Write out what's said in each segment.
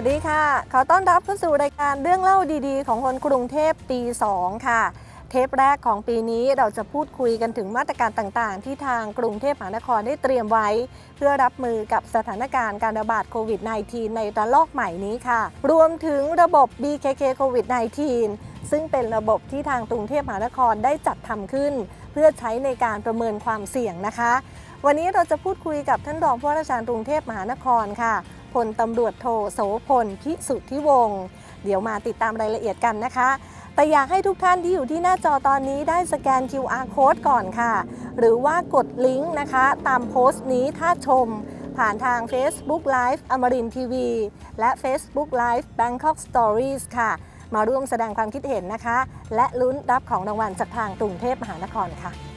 วัสดีค่ะ ขอต้อนรับเข้าสู่รายการเรื่องเล่าดีๆ ของคนกรุงเทพปี2ค่ะ เทปแรกของปีนี้เราจะพูดคุยกันถึงมาตรการต่างๆ ที่ทางกรุงเทพมหานครได้เตรียมไว้ เพื่อรับมือกับสถานการณ์การระบาดโควิด -19 ในระลอกใหม่นี้ค่ะ รวมถึงระบบ BKK โควิด -19 ซึ่งเป็นระบบที่ทางกรุงเทพมหานครได้จัดทำขึ้น เพื่อใช้ในการประเมินความเสี่ยงนะคะ วันนี้เราจะพูดคุยกับท่านรองผู้ว่าราชการกรุงเทพมหานครค่ะ พลตำรวจโทโสพลพิสุทธิวงศ์เดี๋ยวมาติดตามรายละเอียดกันนะคะ แต่อยากให้ทุกท่านที่อยู่ที่หน้าจอตอนนี้ได้สแกน QR code ก่อนค่ะ หรือว่ากดลิงก์นะคะ ตามโพสต์นี้ถ้าชมผ่านทาง Facebook Live อมรินทีวีและ Facebook Live Bangkok Stories ค่ะ มาร่วมแสดงความคิดเห็นนะคะ และลุ้นรับของรางวัลจากทางกรุงเทพมหานครค่ะ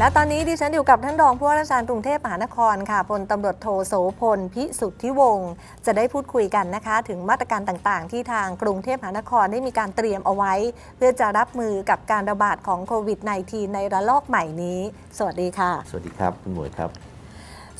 และตอนนี้ดิฉันอยู่กับท่านรองผู้ว่าราชการกรุงเทพมหานครค่ะพลตำรวจโทโสพล พิสุทธิวงศ์จะได้พูดคุยกันนะคะ ถึงมาตรการต่างๆ ที่ทางกรุงเทพมหานครได้มีการเตรียมเอาไว้ เพื่อจะรับมือกับการระบาดของโควิด -19 ในระลอกใหม่นี้ สวัสดีค่ะ สวัสดีครับ คุณหมวยครับ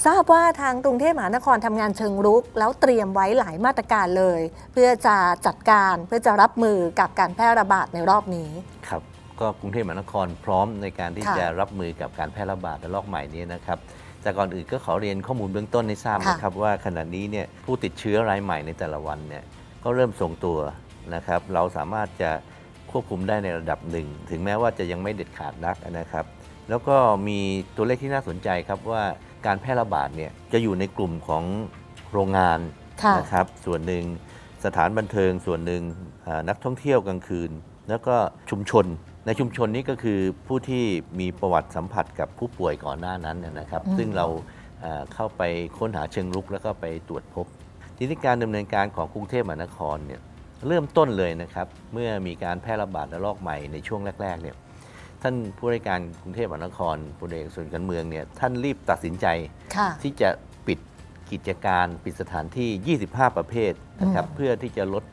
ทราบว่าทางกรุงเทพมหานครทำงานเชิงรุก แล้วเตรียมไว้หลายมาตรการเลย เพื่อจะจัดการเพื่อจะรับมือกับการแพร่ระบาดในรอบนี้ครับ ก็กรุงเทพมหานครพร้อมในการที่ค่ะจะรับมือกับการแพร่ระบาดระลอกใหม่นี้นะครับแต่ก่อนอื่นก็ขอเรียนข้อมูลเบื้องต้นให้ทราบค่ะนะครับว่าขณะนี้เนี่ยผู้ติดเชื้อรายใหม่ในแต่ละวันเนี่ยก็เริ่มทรงตัวนะครับ เราสามารถจะควบคุมได้ในระดับหนึ่ง ถึงแม้ว่าจะยังไม่เด็ดขาดนักนะครับ แล้วก็มีตัวเลขที่น่าสนใจครับว่าการแพร่ระบาดเนี่ยจะอยู่ในกลุ่มของโรงงานค่ะ นะครับ ส่วนหนึ่งสถานบันเทิงส่วนหนึ่งอ่านักท่องเที่ยวกลางคืน แล้วก็ชุมชน ในชุมชนนี้ก็คือผู้ที่มีประวัติสัมผัสกับผู้ป่วยก่อนหน้านั้นเนยนะครับอืมซึ่งเราอ่าเข้าไปค้นหาเชิงรุกแล้วก็ไปตรวจพบ ทีนี้การดำเนินการของกรุงเทพมหานครเนี่ยเริ่มต้นเลยนะครับ เมื่อมีการแพร่ระบาดระลอกใหม่ในช่วงแรกๆเนี่ยท่านผู้ราชการกรุงเทพมหานครพลเอกส่วนการเมืองเนี่ยท่านรีบตัดสินใจค่ะที่จะปิดกิจการปิดสถานที่ 25 ประเภทนะครับอืมเพื่อที่จะลด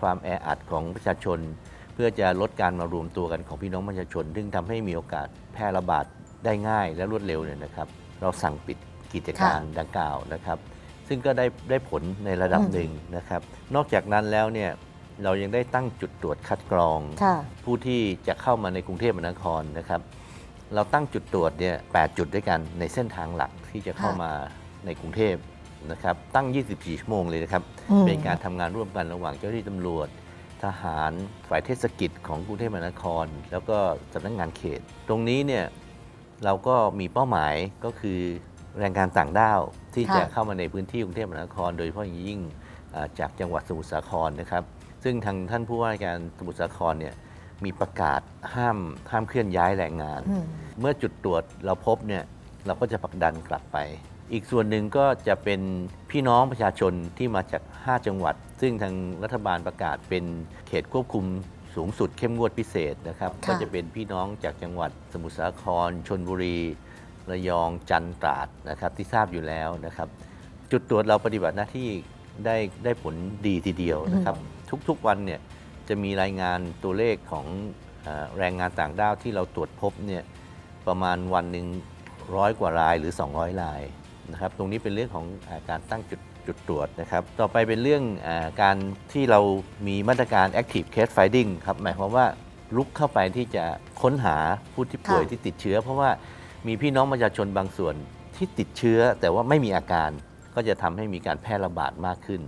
ความแออัดของประชาชนเพื่อจะลดการมารวมตัวกันของพี่น้องประชาชน ซึ่งทำให้มีโอกาสแพร่ระบาดได้ง่ายและรวดเร็วเนี่ยนะครับ เราสั่งปิดกิจการดังกล่าวนะครับ ซึ่งก็ได้ได้ผลในระดับอืมหนึ่งนะครับ นอกจากนั้นแล้วเนี่ยเรายังได้ตั้งจุดตรวจคัดกรองค่ะผู้ที่จะเข้ามาในกรุงเทพมหานครนะครับ เราตั้งจุดตรวจเนี่ย8จุดด้วยกันในเส้นทางหลักที่จะเข้าค่ะมาในกรุงเทพนะครับ ตั้ง 24 ชั่วโมงเลยนะครับอืมเป็นการทำงานร่วมกันระหว่างเจ้าหน้าที่ตำรวจ ทหารฝ่ายเทศกิจของกรุงเทพมหานคร แล้วก็สำนักงานเขต ตรงนี้เนี่ยเราก็มีเป้าหมายก็คือแรงงานต่างด้าวที่ค่ะจะเข้ามาในพื้นที่กรุงเทพมหานคร โดยเฉพาะอย่างยิ่งอ่าจากจังหวัดสมุทรสาครนะครับ ซึ่งทางท่านผู้ว่าราชการสมุทรสาครเนี่ยมีประกาศห้ามห้ามเคลื่อนย้ายแรงงานอืมเมื่อจุดตรวจเราพบเนี่ยเราก็จะผลักดันกลับไป อีกส่วนหนึ่งก็จะเป็นพี่น้องประชาชนที่มาจาก 5 จังหวัด ซึ่งทางรัฐบาลประกาศเป็นเขตควบคุมสูงสุดเข้มงวดพิเศษนะครับค่ะก็จะเป็นพี่น้องจากจังหวัดสมุทรสาครชนบุรี ระยองจันทร์ตราดนะครับที่ทราบอยู่แล้วนะครับ จุดตรวจเราปฏิบัติหน้าที่ได้ได้ผลดีทีเดียวนะครับ ทุกๆวันเนี่ยจะมีรายงานตัวเลขของเออแรงงานต่างด้าวที่เราตรวจพบเนี่ยประมาณวันหนึ่งร้อยกว่ารายหรือ 200 รายนะครับ ตรงนี้เป็นเรื่องของอาการตั้งจุด จุดตรวจนะครับ ต่อไปเป็นเรื่องอาการที่เรามีมาตรการ active case finding ครับ หมายความว่าลุกเข้าไปที่จะค้นหาผู้ที่ป่วยค่ะที่ติดเชื้อ เพราะว่ามีพี่น้องประชาชนบางส่วนที่ติดเชื้อ แต่ว่าไม่มีอาการก็จะทำให้มีการแพร่ระบาดมากขึ้น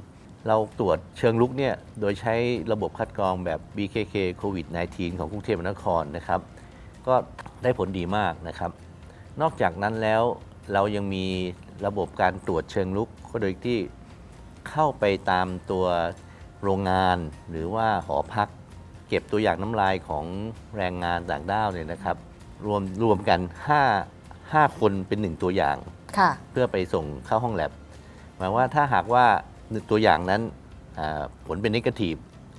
เราตรวจเชิงลุกเนี่ยโดยใช้ระบบคัดกรองแบบ BKK COVID 19ของกรุงเทพมหานครนะครับ ก็ได้ผลดีมากนะครับ นอกจากนั้นแล้วเรายังมี ระบบการตรวจเชิงลุกก็โดยที่เข้าไปตามตัวโรงงานหรือว่าหอพัก เก็บตัวอย่างน้ำลายของแรงงานต่างด้าวเนี่ยนะครับ รวมรวมกัน 5 5 คนเป็นหนึ่งตัวอย่าง ค่ะ เพื่อไปส่งเข้าห้องแลบหมายว่าถ้าหากว่าตัวอย่างนั้นอ่าผลเป็นนิเกทีฟ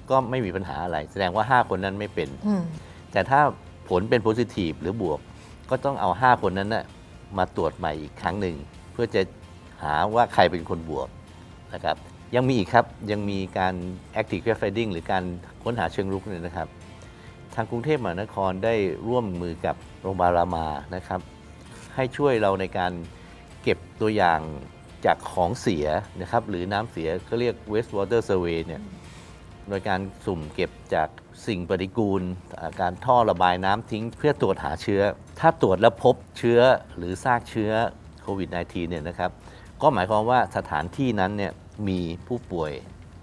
ก็ไม่มีปัญหาอะไร แสดงว่า 5 คนนั้นไม่เป็น อืม แต่ถ้าผลเป็นโพซิทีฟหรือบวก ก็ต้องเอา 5 คนนั้นนะมาตรวจใหม่อีกครั้งหนึ่ง เพื่อจะหาว่าใครเป็นคนบวกนะครับยังมีอีกครับ ยังมีการ active case finding หรือการค้นหาเชิงรุกเนี่ยนะครับ ทางกรุงเทพมหานครได้ร่วมมือกับโรงพยาบาลรามานะครับ ให้ช่วยเราในการเก็บตัวอย่างจากของเสียนะครับ หรือน้ำเสียก็เรียก wastewater survey เนี่ยโดยการสุ่มเก็บจากสิ่งปฏิกูลาการท่อระบายน้ำทิ้ง เพื่อตรวจหาเชื้อ ถ้าตรวจแล้วพบเชื้อหรือซากเชื้อ โควิด -19 เนี่ยนะครับก็หมายความว่าสถานที่นั้นเนี่ยมีผู้ป่วย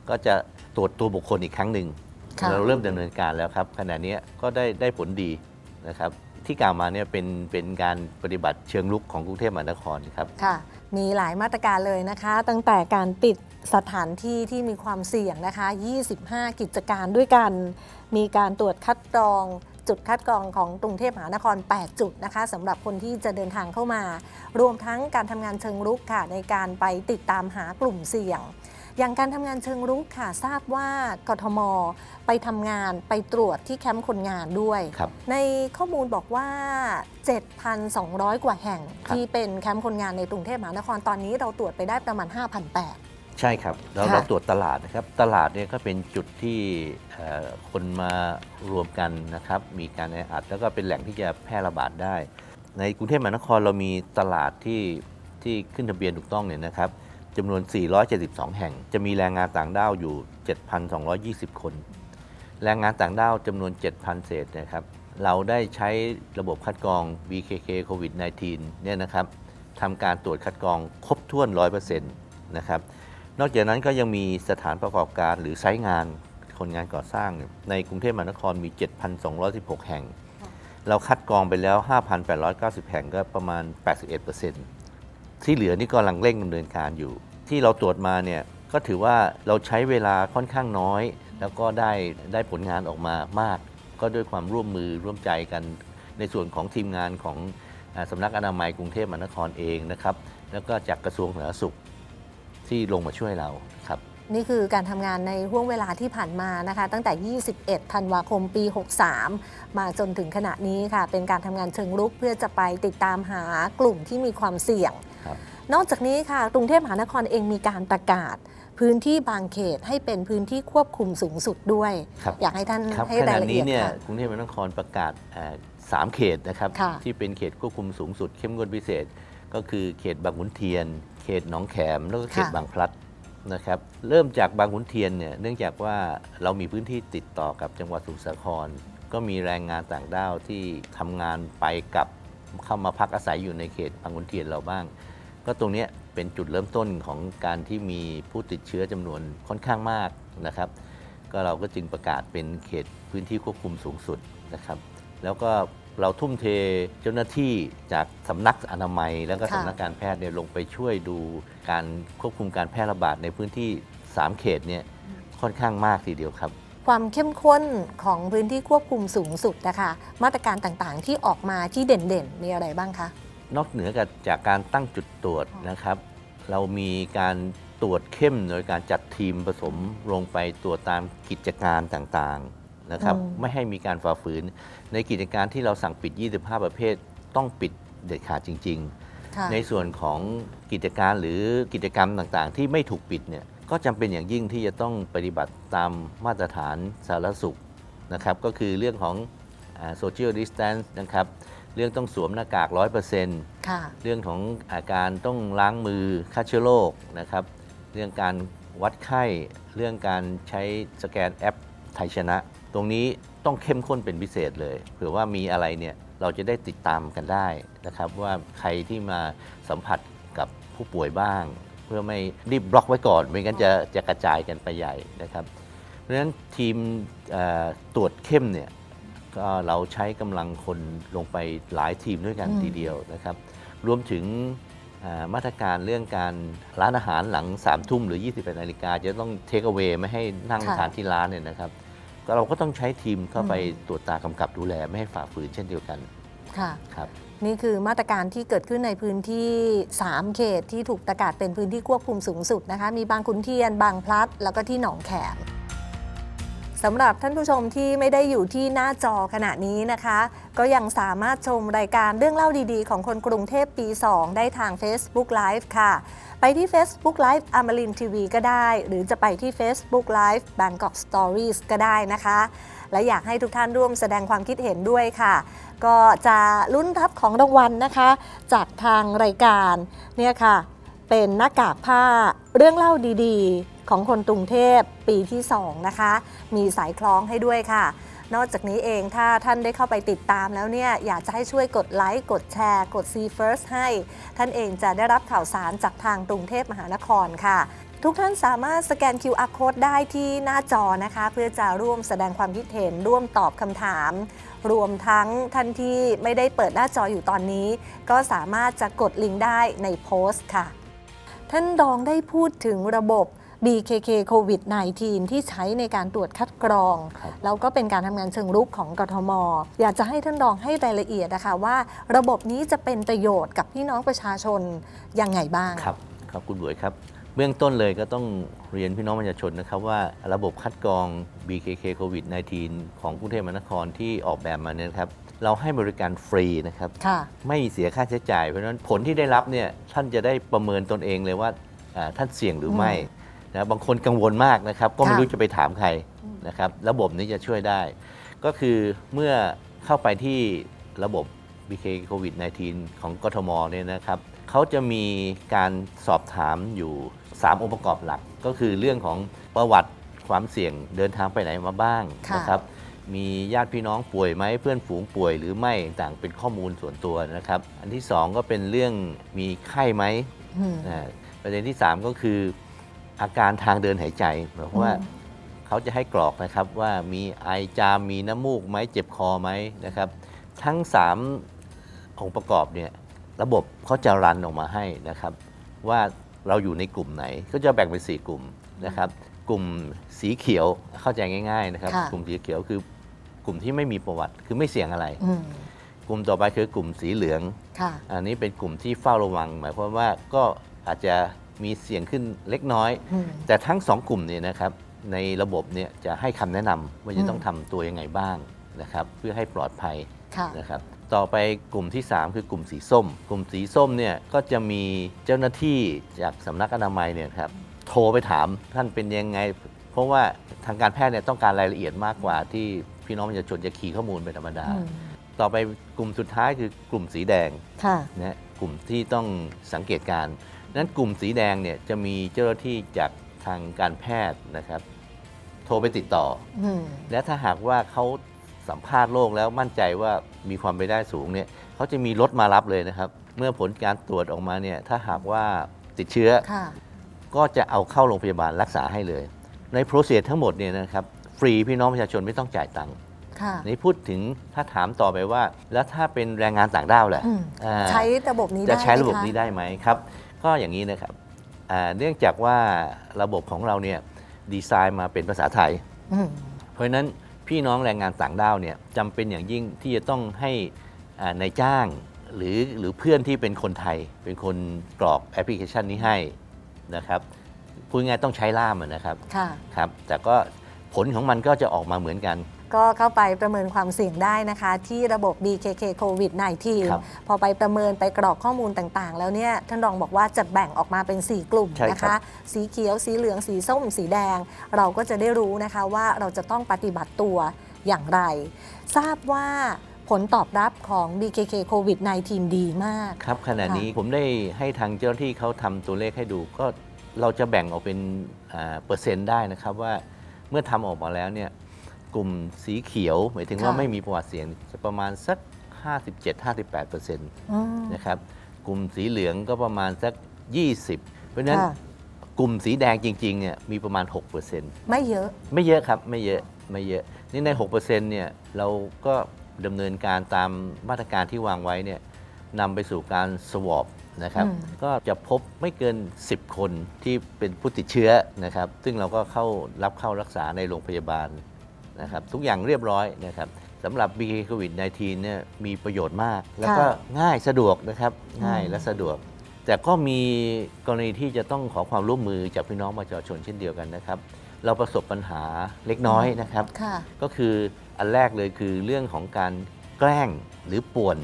ก็จะตรวจตัวบุคคลอีกครั้งหนึ่งค่ะ เราเริ่มดำเนินการแล้วครับขณะนี้ก็ได้ได้ผลดีนะครับที่กล่าวมาเนี่ยเป็นเป็นการปฏิบัติเชิงลุกของกรุงเทพมหานครครับ ค่ะ มีหลายมาตรการเลยนะคะ ตั้งแต่การปิดสถานที่ที่มีความเสี่ยงนะคะ 25 กิจการด้วยกัน มีการตรวจคัดกรองจุดคัดกรองของกรุงเทพมหานคร 8 จุดนะคะสำหรับคนที่จะเดินทางเข้ามา รวมทั้งการทำงานเชิงรุกค่ะในการไปติดตามหากลุ่มเสี่ยงอย่างการทำงานเชิงรุกค่ะทราบว่ากทม ไปทำงานไปตรวจที่แคมป์คนงานด้วยครับในข้อมูลบอกว่า 7,200 กว่าแห่งครับที่เป็นแคมป์คนงานในกรุงเทพมหานครตอนนี้เราตรวจไปได้ประมาณ 5,800 ใช่ครับแล้วค่ะเราตรวจตลาดนะครับ ตลาดเนี่ยก็เป็นจุดที่เอ่อคนมารวมกันนะครับ มีการแออัดแล้วก็เป็นแหล่งที่จะแพร่ระบาดได้ ในกรุงเทพมหานครเรามีตลาดที่ที่ขึ้นทะเบียนถูกต้องเนี่ยนะครับจำนวน 472 แห่ง จะมีแรงงานต่างด้าวอยู่ 7,220 คน แรงงานต่างด้าวจำนวน 7,000 เศษนะครับ เราได้ใช้ระบบคัดกรอง BKK COVID 19 เนี่ยนะครับทำการตรวจคัดกรองครบถ้วน 100%นะครับ นอกจากนั้นก็ยังมีสถานประกอบการหรือไซต์งานคนงานก่อสร้าง ในกรุงเทพมหานครมี 7,216 แห่ง เราคัดกรองไปแล้ว 5,890 แห่งก็ประมาณ 81%ที่เหลือนี่กำลังเร่งดำเนินการอยู่ ที่เราตรวจมาเนี่ยก็ถือว่าเราใช้เวลาค่อนข้างน้อย แล้วก็ได้ได้ผลงานออกมามาก ก็ด้วยความร่วมมือร่วมใจกัน ในส่วนของทีมงานของสำนักอนามัยกรุงเทพมหานครเองนะครับ แล้วก็จากกระทรวงสาธารณสุข ที่ลงมาช่วยเราครับ นี่คือการทำงานในห่วงเวลาที่ผ่านมานะคะ ตั้งแต่ 21 ธันวาคมปี 63 มาจนถึงขณะนี้ค่ะ เป็นการทำงานเชิงรุกเพื่อจะไปติดตามหากลุ่มที่มีความเสี่ยง ครับ นอกจากนี้ค่ะกรุงเทพมหานครเองมีการประกาศ พื้นที่บางเขตให้เป็นพื้นที่ควบคุมสูงสุดด้วย ครับ อยากให้ท่านครับให้ขราณะยละนี้เอียดเนี่ยค่ะ กรุงเทพมหานครประกาศเอ่อสามเขตนะครับ ค่ะที่เป็นเขตควบคุมสูงสุดเข้มงวดพิเศษ ก็คือเขตบางขุนเทียน เขตหนองแขมแล้วก็เขตค่ะบางพลัดนะครับ เริ่มจากบางขุนเทียนเนี่ยเนื่องจากว่าเรามีพื้นที่ติดต่อกับจังหวัดสมุทรสาคร ก็มีแรงงานต่างด้าวที่ทำงานไปกับเข้ามาพักอาศัยอยู่ในเขตบางขุนเทียนเราบ้าง ก็ตรงเนี้ยเป็นจุดเริ่มต้นของการที่มีผู้ติดเชื้อจำนวนค่อนข้างมากนะครับ ก็เราก็จึงประกาศเป็นเขตพื้นที่ควบคุมสูงสุดนะครับ แล้วก็ เราทุ่มเทเจ้าหน้าที่จากสำนักอนามัย แล้วก็ค่ะ สำนักการแพทย์เนี่ยลงไปช่วยดูการควบคุมการแพร่ระบาดในพื้นที่ 3 เขตเนี่ยค่อนข้างมากทีเดียวครับ ความเข้มข้นของพื้นที่ควบคุมสูงสุดนะคะ มาตรการต่างๆที่ออกมาที่เด่นๆ มีอะไรบ้างคะ นอกเหนือจากจากการตั้งจุดตรวจนะครับ เรามีการตรวจเข้มโดยการจัดทีมผสมลงไปตรวจตามกิจการต่างๆ นะครับอืมไม่ให้มีการฝ่าฝืน ในกิจการที่เราสั่งปิด 25 ประเภท ต้องปิดเด็ดขาดจริงค่ะๆในส่วนของกิจการหรือกิจกรรมต่างๆ ที่ไม่ถูกปิดเนี่ยก็จำเป็นอย่างยิ่งที่จะต้องปฏิบัติตามมาตรฐานสาธารณสุขนะครับ ก็คือเรื่องของโซเชียลดิสแตนซ์นะครับเรื่องต้องสวมหน้ากาก 100%ค่ะเรื่องของอาการต้องล้างมือฆ่าเชื้อโรคนะครับ เรื่องการวัดไข้ เรื่องการใช้สแกนแอปไทยชนะ ตรงนี้ต้องเข้มข้นเป็นพิเศษเลยเผื่อว่ามีอะไรเนี่ยเราจะได้ติดตามกันได้นะครับ ว่าใครที่มาสัมผัสกับผู้ป่วยบ้าง เพื่อไม่รีบบล็อกไว้ก่อนไม่งั้นจะจะกระจายกันไปใหญ่นะครับ เพราะฉะนั้นทีมเอ่อตรวจเข้มเนี่ยก็เราใช้กำลังคนลงไปหลายทีมด้วยกันอืมทีเดียวนะครับ รวมถึงอ่ามาตรการเรื่องการร้านอาหารหลัง3ามทุ่มหรือ 21นาฬิกาจะต้องเทคเอา a y ไม่ให้นั่งค่ะทานที่ร้านเนี่ยนะครับก็ เราก็ต้องใช้ทีมเข้าไปอืมตรวจตากำกับดูแลไม่ให้ฝ่าฝืนเช่นเดียวกันค่ะครับ นี่คือมาตรการที่เกิดขึ้นในพื้นที่ 3 เขตที่ถูกประกาศเป็นพื้นที่ควบคุมสูงสุดนะคะ มีบางขุนเทียน บางพลัด แล้วก็ที่หนองแขมสำหรับท่านผู้ชมที่ไม่ได้อยู่ที่หน้าจอขณะนี้นะคะ ก็ยังสามารถชมรายการเรื่องเล่าดีๆ ของคนกรุงเทพปี 2 ได้ทาง Facebook Live ค่ะ ไปที่ Facebook Live อมรินทีวีก็ได้ หรือจะไปที่ Facebook Live Bangkok Stories ก็ได้นะคะ และอยากให้ทุกท่านร่วมแสดงความคิดเห็นด้วยค่ะ ก็จะลุ้นรับของรางวัลนะคะ จากทางรายการเนี่ยค่ะ เป็นหน้ากากผ้าเรื่องเล่าดีๆ ของคนกรุงเทพปีที่ 2 นะคะ มีสายคล้องให้ด้วยค่ะ นอกจากนี้เองถ้าท่านได้เข้าไปติดตามแล้วเนี่ยอยากจะให้ช่วยกดไลค์กดแชร์กด See First ให้ ท่านเองจะได้รับข่าวสารจากทางกรุงเทพมหานครค่ะ ทุกท่านสามารถสแกน QR Code ได้ที่หน้าจอนะคะ เพื่อจะร่วมแสดงความคิดเห็นร่วมตอบคำถาม รวมทั้งท่านที่ไม่ได้เปิดหน้าจออยู่ตอนนี้ ก็สามารถจะกดลิงก์ได้ในโพสต์ค่ะ ท่านรองได้พูดถึงระบบ BKK COVID 19 ที่ใช้ในการตรวจคัดกรองครับแล้วก็เป็นการทำงานเชิงรุกของกทม อยากจะให้ท่านรองให้รายละเอียดนะคะว่า ระบบนี้จะเป็นประโยชน์กับพี่น้องประชาชนยังไงบ้างครับครับคุณบวยครับ เบื้องต้นเลยก็ต้องเรียนพี่น้องประชาชนนะครับว่าระบบคัดกรอง BKK COVID 19 ของกรุงเทพมหานครที่ออกแบบมาเนี่ยนะครับเราให้บริการฟรีนะครับค่ะไม่เสียค่าใช้จ่ายเพราะฉะนั้นผลที่ได้รับเนี่ยท่านจะได้ประเมินตนเองเลยว่าอ่าท่านเสี่ยงหรือไม่ นะบางคนกังวลมากนะครับ ก็ไม่ค่ะรู้จะไปถามใครนะครับ ระบบนี้จะช่วยได้ ก็คือเมื่อเข้าไปที่ระบบ BK COVID 19ของกทมเนี่ยนะครับเขาจะมีการสอบถามอยู่ 3 องค์ประกอบหลัก ก็คือเรื่องของประวัติความเสี่ยงเดินทางไปไหนมาบ้างค่ะนะครับมีญาติพี่น้องป่วยไหมเพื่อนฝูงป่วยหรือไม่ต่างเป็นข้อมูลส่วนตัวนะครับ อันที่ 2 ก็เป็นเรื่องมีไข้ไหมอืมอ่าประเด็นที่ 3 ก็คือ อาการทางเดินหายใจหมายความว่าอืมเขาจะให้กรอกนะครับว่ามีไอจามมีน้ำมูกไหมเจ็บคอไหมนะครับ ทั้ง 3 องค์ประกอบเนี่ยระบบเขาจะรันออกมาให้นะครับ ว่าเราอยู่ในกลุ่มไหนก็จะแบ่งเป็น 4 กลุ่มนะครับ กลุ่มสีเขียวเข้าใจง่าย ๆนะครับ ค่ะ กลุ่มสีเขียวคือกลุ่มที่ไม่มีประวัติคือไม่เสี่ยงอะไร อืมกลุ่มต่อไปคือกลุ่มสีเหลือง ค่ะ อันนี้เป็นกลุ่มที่เฝ้าระวัง หมายความว่าก็อาจจะ มีเสี่ยงขึ้นเล็กน้อยอืมแต่ทั้งสองกลุ่มเนี่ยนะครับในระบบเนี่ยจะให้คำแนะนำว่าจะต้องทำตัวยังไงบ้างนะครับเพื่อให้ปลอดภัยค่ะนะครับต่อไปกลุ่มที่ 3 คือกลุ่มสีส้ม กลุ่มสีส้มเนี่ยก็จะมีเจ้าหน้าที่จากสำนักอนามัยเนี่ยครับโทรไปถามท่านเป็นยังไง เพราะว่าทางการแพทย์เนี่ยต้องการรายละเอียดมากกว่าที่พี่น้องประชาชนจะขี่ข้อมูลเป็นธรรมดาอืมต่อไปกลุ่มสุดท้ายคือกลุ่มสีแดงค่ะนะฮะกลุ่มที่ต้องสังเกตการณ์ นั้นกลุ่มสีแดงเนี่ยจะมีเจ้าหน้าที่จากทางการแพทย์นะครับ โทรไปติดต่ออืมและถ้าหากว่าเขาสัมภาษณ์โรคแล้วมั่นใจว่ามีความไปนได้สูงเนี่ยเขาจะมีรถมารับเลยนะครับ เมื่อผลการตรวจออกมาเนี่ยถ้าหากว่าติดเชื้อค่ะก็จะเอาเข้าโรงพยาบาลรักษาให้เลย ในโปรเซสทั้งหมดเนี่ยนะครับฟรีพี่น้องประชาชนไม่ต้องจ่ายตังค์ค่ะนี่พูดถึงถ้าถามต่อไปว่า แล้วถ้าเป็นแรงงานต่างด้าวล่ะอืมอ่าใช้ระบบนี้ได้จะใช้ระบบหมคนี้ได้ไหมครับ ก็อย่างนี้นะครับอ่าเนื่องจากว่าระบบของเราเนี่ยดีไซน์มาเป็นภาษาไทยอืมเพราะฉะนั้นพี่น้องแรงงานต่างด้าวเนี่ยจำเป็นอย่างยิ่งที่จะต้องให้อ่านายจ้างหรือหรือเพื่อนที่เป็นคนไทย เป็นคนกรอกแอปพลิเคชันนี้ให้นะครับพูดง่ายๆต้องใช้ล่ามอะนะครับค่ะครับ แต่ก็ผลของมันก็จะออกมาเหมือนกัน ก็เข้าไปประเมินความเสี่ยงได้นะคะ ที่ระบบ BKK COVID ครับ19พอไปประเมินไปกรอกข้อมูลต่างๆ แล้วเนี่ยท่านรองบอกว่าจะแบ่งออกมาเป็น 4 กลุ่มใช่นะครัคะบสีเขียว สีเหลือง สีส้ม สีแดง เราก็จะได้รู้นะคะว่าเราจะต้องปฏิบัติตัวอย่างไร ทราบว่าผลตอบรับของ BKK COVID 19ดีมาก ครับขณะนี้ผมได้ให้ทางเจ้าหน้าที่เขาทำตัวเลขให้ดูก็เราจะแบ่งออกเป็นอ่าเปอร์เซ็นต์ได้นะครับว่าเมื่อทำออกมาแล้วเนี่ย กลุ่มสีเขียว หมายถึงว่าค่ะ ไม่มีประวัติเสี่ยงจะประมาณสัก 57-58เปอร์เซ็นต์อืมนะครับกลุ่มสีเหลืองก็ประมาณสัก 20 เพราะฉะนั้นค่ะ กลุ่มสีแดงจริงๆเนี่ยมีประมาณ6%เปอร์เซ็นต์ไม่เยอะ ไม่เยอะครับ ไม่เยอะไม่เยอะ นี่ใน 6%เนี่ยเราก็ดำเนินการตามมาตรการที่วางไว้เนี่ยนำไปสู่การสวอปนะครับ อืม ก็จะพบไม่เกิน 10 คนที่เป็นผู้ติดเชื้อนะครับ ซึ่งเราก็เข้ารับเข้ารักษาในโรงพยาบาล นะครับทุกอย่างเรียบร้อยนะครับสำหรับ BK COVID 19 เนี่ยมีประโยชน์มาก แล้วก็ง่ายสะดวกนะครับง่ายและสะดวก แต่ก็มีกรณีที่จะต้องขอความร่วมมือจากพี่น้องประชาชนเช่นเดียวกันนะครับ เราประสบปัญหาเล็กน้อยนะครับ ค่ะ ก็คืออันแรกเลยคือเรื่องของการแกล้งหรือป่วน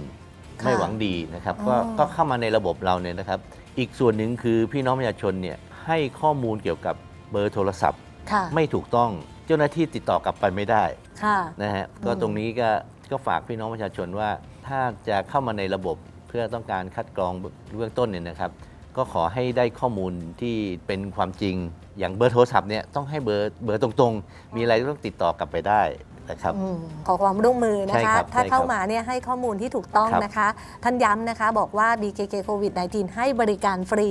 ค่ะไม่หวังดีนะครับอ๋อก็ก็เข้ามาในระบบเราเนี่ยนะครับ อีกส่วนหนึ่งคือพี่น้องประชาชนเนี่ยให้ข้อมูลเกี่ยวกับเบอร์โทรศัพท์ ค่ะ ไม่ถูกต้อง เจ้าหน้าที่ติดต่อกลับไปไม่ได้ค่ะ นะฮะก็อืมตรงนี้ก็ก็ฝากพี่น้องประชาชนว่า ถ้าจะเข้ามาในระบบเพื่อต้องการคัดกรองเบื้องต้นเนี่ยนะครับ ก็ขอให้ได้ข้อมูลที่เป็นความจริงอย่างเบอร์โทรศัพท์เนี่ยต้องให้เบอร์เบอร์ตรงๆ มีอะไรก็ต้องติดต่อกลับไปได้นะครับ อืมขอความร่วมมือนะใช่คะ ครับถ้าใช่ครับเข้ามาเนี่ยให้ข้อมูลที่ถูกต้องครับ นะคะ ท่านย้ำนะคะบอกว่า BKK COVID 19 ให้บริการฟรี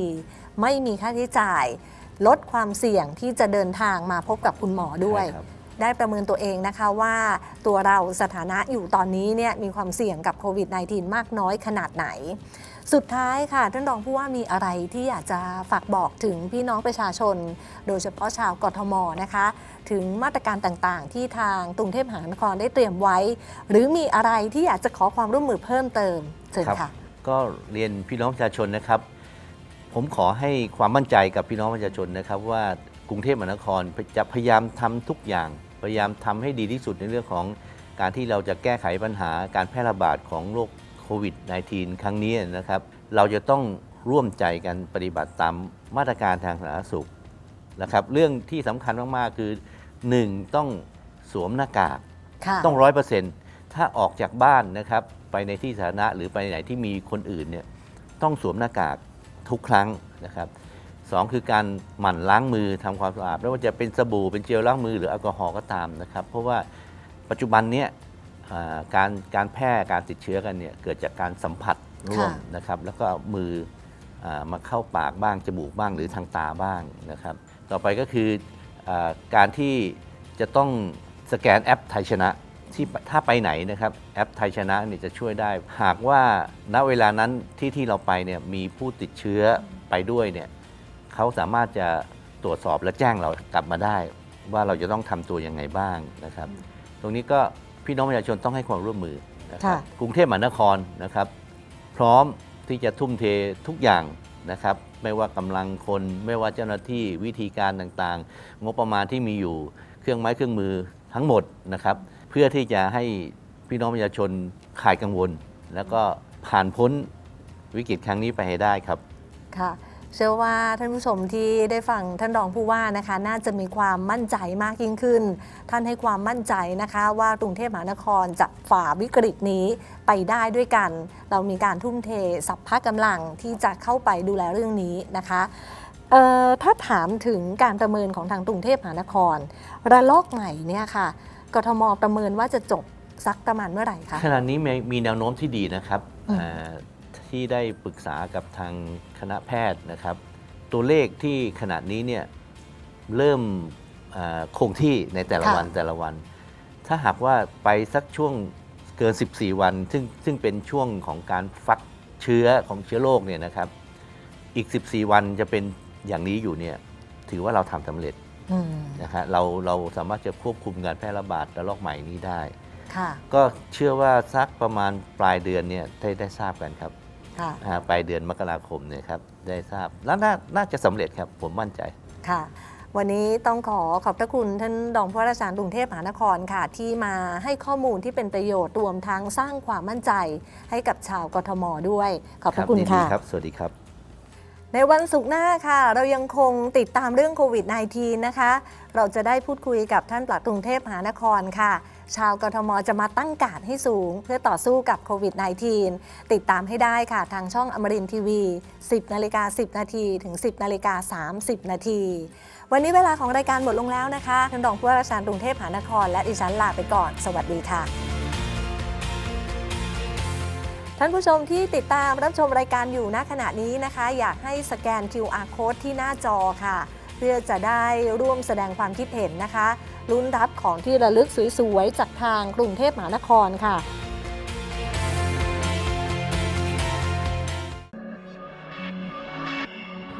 ไม่มีค่าใช้จ่าย ลดความเสี่ยงที่จะเดินทางมาพบกับคุณหมอด้วย ใช่ครับ ได้ประเมินตัวเองนะคะว่าตัวเราสถานะอยู่ตอนนี้เนี่ยมีความเสี่ยงกับโควิด -19 มากน้อยขนาดไหน สุดท้ายค่ะ ท่านรองผู้ว่ามีอะไรที่อยากจะฝากบอกถึงพี่น้องประชาชน โดยเฉพาะชาวกทมนะคะ ถึงมาตรการต่างๆ ที่ทางกรุงเทพมหานครได้เตรียมไว้ หรือมีอะไรที่อยากจะขอความร่วมมือเพิ่มเติมเชิญครับค่ะ ก็เรียนพี่น้องประชาชนนะครับ ผมขอให้ความมั่นใจกับพี่น้องประชาชนนะครับ ว่ากรุงเทพมหานครจะพยายามทำทุกอย่าง พยายามทำให้ดีที่สุดในเรื่องของการที่เราจะแก้ไขปัญหาการแพร่ระบาดของโรคโควิด -19 ครั้งนี้นะครับ เราจะต้องร่วมใจกันปฏิบัติตามมาตรการทางสาธารณสุขนะครับ เรื่องที่สำคัญมาก ๆ คือ 1. ต้องสวมหน้ากากค่ะต้องร้อยเปอร์เซ็นต์ถ้าออกจากบ้านนะครับ ไปในที่สาธารณะหรือไปไหนที่มีคนอื่นเนี่ยต้องสวมหน้ากาก ทุกครั้งนะครับสองคือการหมั่นล้างมือทำความสะอาดไม่ว่าจะเป็นสบู่เป็นเจลล้างมือหรือแอลกอฮอล์ก็ตามนะครับ เพราะว่าปัจจุบันเนี้ยอ่าการการแพร่การติดเชื้อกันเนี่ยเกิดจากการสัมผัสร่วมค่ะนะครับ แล้วก็เอามืออามาเข้าปากบ้างจมูกบ้างหรือทางตาบ้างนะครับ ต่อไปก็คืออาการที่จะต้องสแกนแอปไทยชนะ ที่ถ้าไปไหนนะครับแอปไทยชนะเนี่ยจะช่วยได้ หากว่าณเวลานั้นที่ที่เราไปเนี่ยมีผู้ติดเชื้อไปด้วยเนี่ยเขาสามารถจะตรวจสอบและแจ้งเรากลับมาได้ ว่าเราจะต้องทำตัวยังไงบ้างนะครับ ตรงนี้ก็พี่น้องประชาชนต้องให้ความร่วมมือนะครับค่ะกรุงเทพมหานครนะครับ พร้อมที่จะทุ่มเททุกอย่างนะครับ ไม่ว่ากำลังคนไม่ว่าเจ้าหน้าที่วิธีการต่างๆ งบประมาณที่มีอยู่เครื่องไม้เครื่องมือทั้งหมดนะครับเพื่อที่จะให้พี่น้องประชาชนคลายกังวล แล้วก็ผ่านพ้นวิกฤตครั้งนี้ไปให้ได้ครับค่ะเชื่อว่าท่านผู้ชมที่ได้ฟังท่านรองผู้ว่านะคะ น่าจะมีความมั่นใจมากยิ่งขึ้น ท่านให้ความมั่นใจนะคะ ว่ากรุงเทพมหานครจะฝ่าวิกฤตนี้ไปได้ด้วยกัน เรามีการทุ่มเทสัพพะกำลังที่จะเข้าไปดูแลเรื่องนี้นะคะถ้าถามถึงการประเมินของทางกรุงเทพมหานคร ระลอกใหม่เนี่ยค่ะ กทมประเมินว่าจะจบสักประมาณเมื่อไหร่คะขณะนี้มีมีแนวโน้มที่ดีนะครับอืมอ่าที่ได้ปรึกษากับทางคณะแพทย์นะครับ ตัวเลขที่ขณะนี้เนี่ยเริ่มอ่าคงที่ในแต่ละวันแต่ละวัน ถ้าหากว่าไปสักช่วงเกิน 14 วัน ซึ่งซึ่งเป็นช่วงของการฟักเชื้อของเชื้อโรคเนี่ยนะครับ อีก 14 วันจะเป็นอย่างนี้อยู่เนี่ยถือว่าเราทำสำเร็จอืม นะฮะเราเราสามารถจะควบคุมการแพร่ระบาดระลอกใหม่นี้ได้ ค่ะ ก็เชื่อว่าสักประมาณปลายเดือนเนี่ยได้ได้ทราบกันครับค่ะ อ่าปลายเดือนมกราคมเนี่ยครับได้ทราบแล้วนาน่าจะสำเร็จครับผมมั่นใจ ค่ะ วันนี้ต้องขอขอบพระคุณท่านรองผู้ว่าราชการกรุงเทพมหานครค่ะ ที่มาให้ข้อมูลที่เป็นประโยชน์รวมทั้งสร้างความมั่นใจให้กับชาวกทมด้วย ขอบพระคุณยินดีค่ะ ครับ สวัสดีครับ ในวันศุกร์หน้าค่ะ เรายังคงติดตามเรื่องโควิด -19 นะคะ เราจะได้พูดคุยกับท่านปลัดกรุงเทพมหานครค่ะ ชาวกทมจะมาตั้งการให้สูง เพื่อต่อสู้กับโควิด -19 ติดตามให้ได้ค่ะ ทางช่องอมรินทีวี 10นาฬิกา10 นาทีถึง 10นาฬิกา30 นาทีวันนี้เวลาของรายการหมดลงแล้วนะคะท่านรองผู้ว่าราชการกรุงเทพมหานคร และดิฉันลาไปก่อน สวัสดีค่ะ ท่านผู้ชมที่ติดตามรับชมรายการอยู่ณขณะนี้นะคะ อยากให้สแกน QR code ที่หน้าจอค่ะ เพื่อจะได้ร่วมแสดงความคิดเห็นนะคะลุ้นรับของที่ระลึกสวยๆจากทางกรุงเทพมหานครค่ะ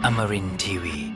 Amarin Tiwi.